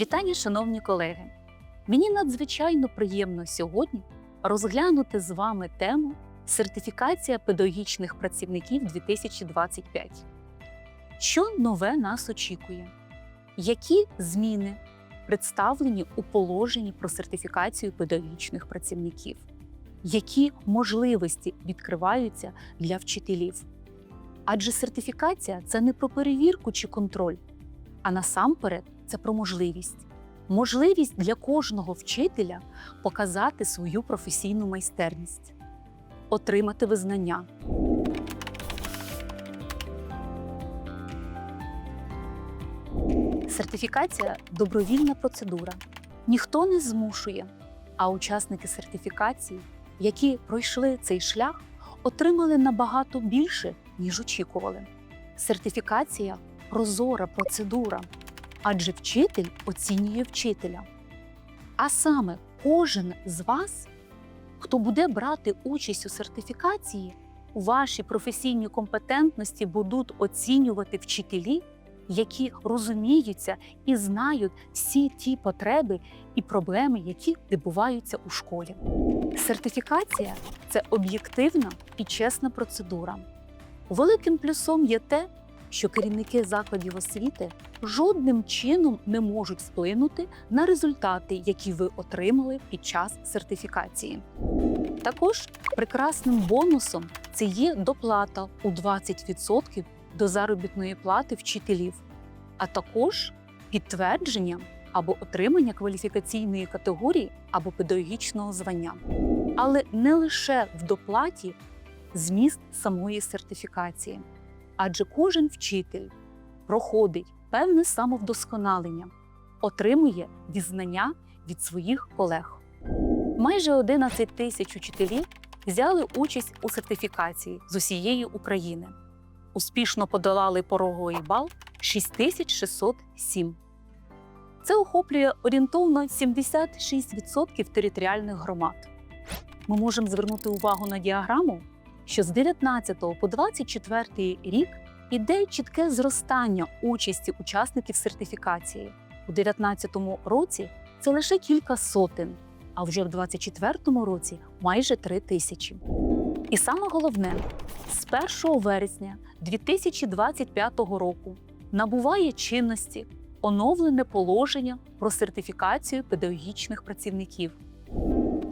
Вітання, шановні колеги! Мені надзвичайно приємно сьогодні розглянути з вами тему сертифікація педагогічних працівників 2025. Що нове нас очікує? Які зміни представлені у положенні про сертифікацію педагогічних працівників? Які можливості відкриваються для вчителів? Адже сертифікація це не про перевірку чи контроль, а насамперед це про можливість. Можливість для кожного вчителя показати свою професійну майстерність, отримати визнання. Сертифікація добровільна процедура. Ніхто не змушує, а учасники сертифікації, які пройшли цей шлях, отримали набагато більше, ніж очікували. Сертифікація прозора процедура, адже вчитель оцінює вчителя. А саме кожен з вас, хто буде брати участь у сертифікації, ваші професійні компетентності будуть оцінювати вчителі, які розуміються і знають всі ті потреби і проблеми, які відбуваються у школі. Сертифікація це об'єктивна і чесна процедура. Великим плюсом є те, що керівники закладів освіти жодним чином не можуть вплинути на результати, які ви отримали під час сертифікації. Також прекрасним бонусом це є доплата у 20% до заробітної плати вчителів, а також підтвердження або отримання кваліфікаційної категорії або педагогічного звання. Але не лише в доплаті зміст самої сертифікації, адже кожен вчитель проходить певне самовдосконалення, отримує дізнання від своїх колег. Майже 11 тисяч учителів взяли участь у сертифікації з усієї України. Успішно подолали пороговий бал 6607. Це охоплює орієнтовно 76% територіальних громад. Ми можемо звернути увагу на діаграму, що з 19 по 24 рік іде чітке зростання участі учасників сертифікації. У 2019 році це лише кілька сотень, а вже в 2024 році майже три тисячі. І саме головне, з 1 вересня 2025 року набуває чинності оновлене положення про сертифікацію педагогічних працівників.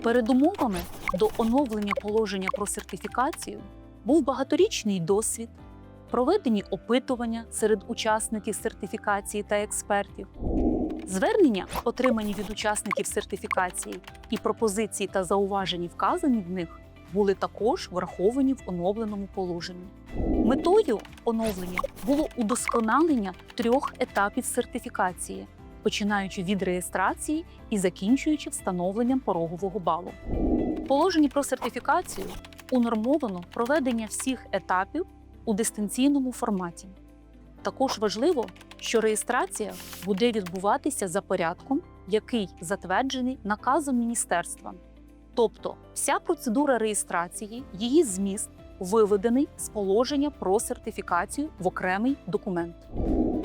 Передумовами до оновлення положення про сертифікацію був багаторічний досвід, проведені опитування серед учасників сертифікації та експертів, звернення, отримані від учасників сертифікації, і пропозиції та зауважені вказані в них були також враховані в оновленому положенні. Метою оновлення було удосконалення трьох етапів сертифікації, починаючи від реєстрації і закінчуючи встановленням порогового балу. В положенні про сертифікацію унормовано проведення всіх етапів у дистанційному форматі. Також важливо, що реєстрація буде відбуватися за порядком, який затверджений наказом міністерства. Тобто, вся процедура реєстрації, її зміст виведений з положення про сертифікацію в окремий документ.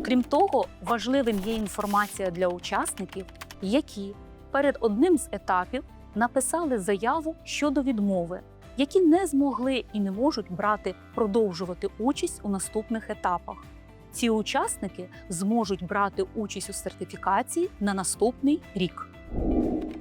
Крім того, важливим є інформація для учасників, які перед одним з етапів написали заяву щодо відмови, які не змогли і не можуть брати продовжувати участь у наступних етапах. Ці учасники зможуть брати участь у сертифікації на наступний рік.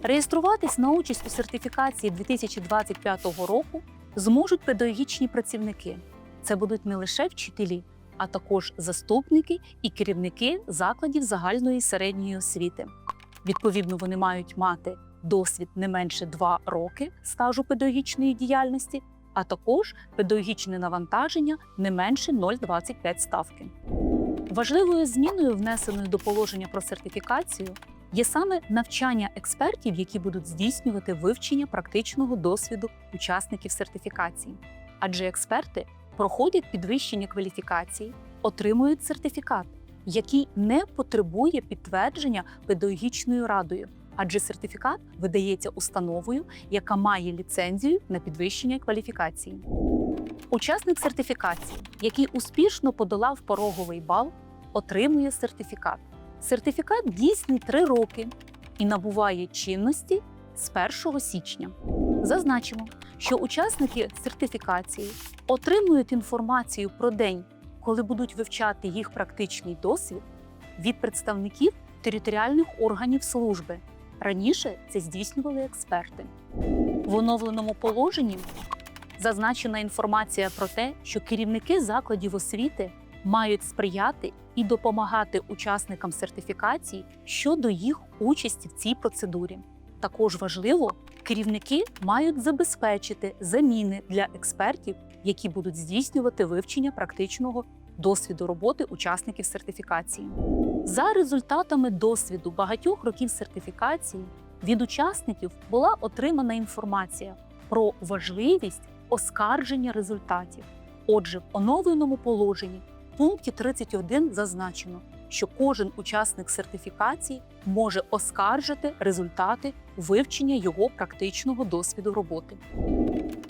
Реєструватись на участь у сертифікації 2025 року зможуть педагогічні працівники. Це будуть не лише вчителі, а також заступники і керівники закладів загальної середньої освіти. Відповідно, вони мають мати досвід не менше 2 роки стажу педагогічної діяльності, а також педагогічне навантаження не менше 0,25 ставки. Важливою зміною, внесеною до положення про сертифікацію, є саме навчання експертів, які будуть здійснювати вивчення практичного досвіду учасників сертифікації. Адже експерти проходять підвищення кваліфікації, отримують сертифікат, який не потребує підтвердження педагогічною радою, адже сертифікат видається установою, яка має ліцензію на підвищення кваліфікації. Учасник сертифікації, який успішно подолав пороговий бал, отримує сертифікат. Сертифікат дійсний 3 роки і набуває чинності з 1 січня. Зазначимо, що учасники сертифікації отримують інформацію про день, коли будуть вивчати їх практичний досвід від представників територіальних органів служби. Раніше це здійснювали експерти. В оновленому положенні зазначена інформація про те, що керівники закладів освіти мають сприяти і допомагати учасникам сертифікації щодо їх участі в цій процедурі. Також важливо, керівники мають забезпечити заміни для експертів, які будуть здійснювати вивчення практичного досвіду роботи учасників сертифікації. За результатами досвіду багатьох років сертифікації від учасників була отримана інформація про важливість оскарження результатів. Отже, в оновленому положенні в пункті 31 зазначено, що кожен учасник сертифікації може оскаржити результати вивчення його практичного досвіду роботи.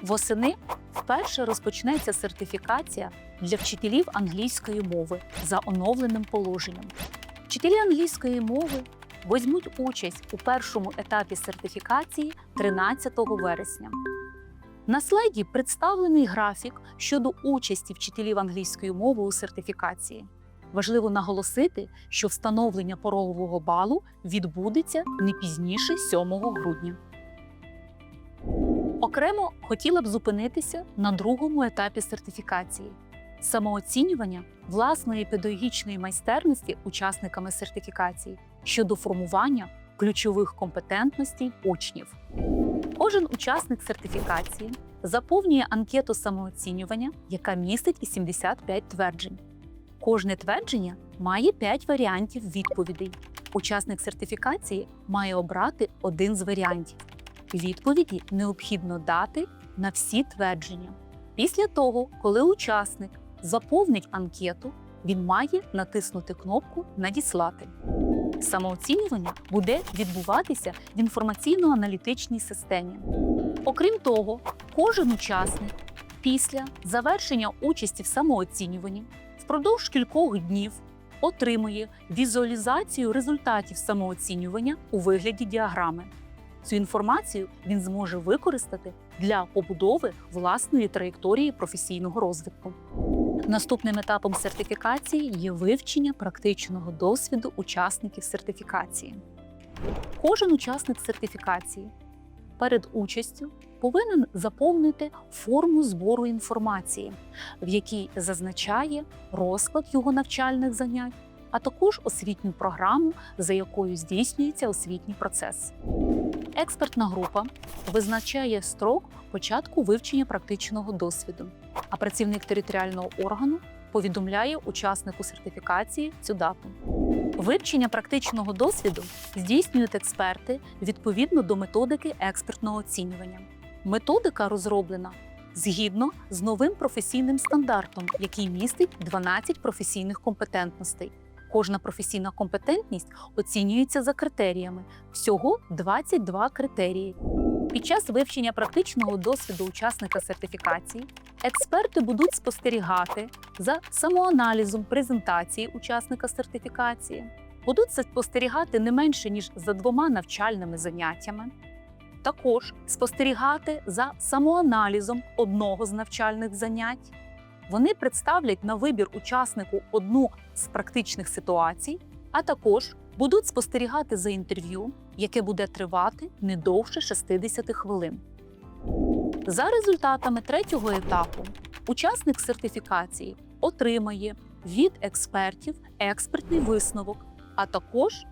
Восени вперше розпочнеться сертифікація для вчителів англійської мови за оновленим положенням. Вчителі англійської мови візьмуть участь у першому етапі сертифікації 13 вересня. На слайді представлений графік щодо участі вчителів англійської мови у сертифікації. Важливо наголосити, що встановлення порогового балу відбудеться не пізніше 7 грудня. Окремо хотіла б зупинитися на другому етапі сертифікації самооцінювання власної педагогічної майстерності учасниками сертифікації щодо формування ключових компетентностей учнів. Кожен учасник сертифікації заповнює анкету самооцінювання, яка містить і 75 тверджень. Кожне твердження має 5 варіантів відповідей. Учасник сертифікації має обрати один з варіантів. Відповіді необхідно дати на всі твердження. Після того, коли учасник заповнить анкету, він має натиснути кнопку Надіслати. Самооцінювання буде відбуватися в інформаційно-аналітичній системі. Окрім того, кожен учасник після завершення участі в самооцінюванні впродовж кількох днів отримує візуалізацію результатів самооцінювання у вигляді діаграми. Цю інформацію він зможе використати для побудови власної траєкторії професійного розвитку. Наступним етапом сертифікації є вивчення практичного досвіду учасників сертифікації. Кожен учасник сертифікації перед участю повинен заповнити форму збору інформації, в якій зазначає розклад його навчальних занять, а також освітню програму, за якою здійснюється освітній процес. Експертна група визначає строк початку вивчення практичного досвіду, а працівник територіального органу повідомляє учаснику сертифікації цю дату. Вивчення практичного досвіду здійснюють експерти відповідно до методики експертного оцінювання. Методика розроблена згідно з новим професійним стандартом, який містить 12 професійних компетентностей. Кожна професійна компетентність оцінюється за критеріями. Всього 22 критерії. Під час вивчення практичного досвіду учасника сертифікації експерти будуть спостерігати за самоаналізом презентації учасника сертифікації, будуть спостерігати не менше ніж за двома навчальними заняттями. Також спостерігати за самоаналізом одного з навчальних занять. Вони представлять на вибір учаснику одну з практичних ситуацій, а також будуть спостерігати за інтерв'ю, яке буде тривати не довше 60 хвилин. За результатами третього етапу учасник сертифікації отримає від експертів експертний висновок, а також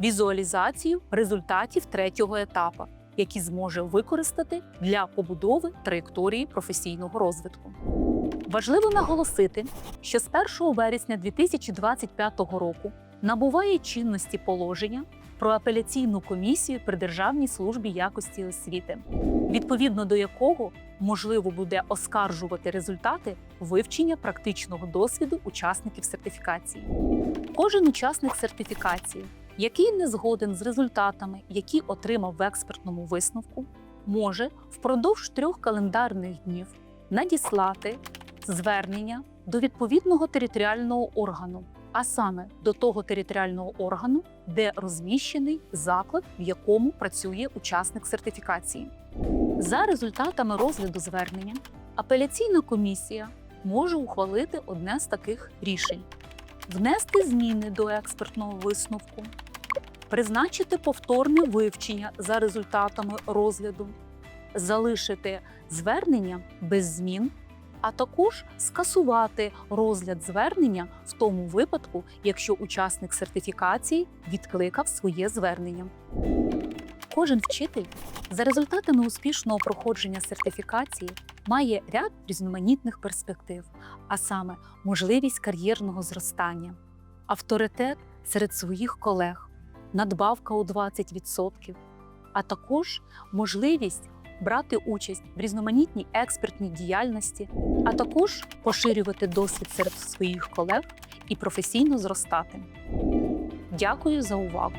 візуалізацію результатів третього етапу, які зможе використати для побудови траєкторії професійного розвитку. Важливо наголосити, що з 1 вересня 2025 року набуває чинності положення про апеляційну комісію при Державній службі якості освіти, відповідно до якого можливо буде оскаржувати результати вивчення практичного досвіду учасників сертифікації. Кожен учасник сертифікації, який не згоден з результатами, які отримав в експертному висновку, може впродовж трьох календарних днів надіслати звернення до відповідного територіального органу а саме до того територіального органу, де розміщений заклад, в якому працює учасник сертифікації. За результатами розгляду звернення, апеляційна комісія може ухвалити одне з таких рішень: внести зміни до експертного висновку, призначити повторне вивчення за результатами розгляду, залишити звернення без змін, а також скасувати розгляд звернення в тому випадку, якщо учасник сертифікації відкликав своє звернення. Кожен вчитель за результатами успішного проходження сертифікації має ряд різноманітних перспектив, а саме можливість кар'єрного зростання, авторитет серед своїх колег, надбавка у 20%, а також можливість брати участь в різноманітній експертній діяльності, а також поширювати досвід серед своїх колег і професійно зростати. Дякую за увагу!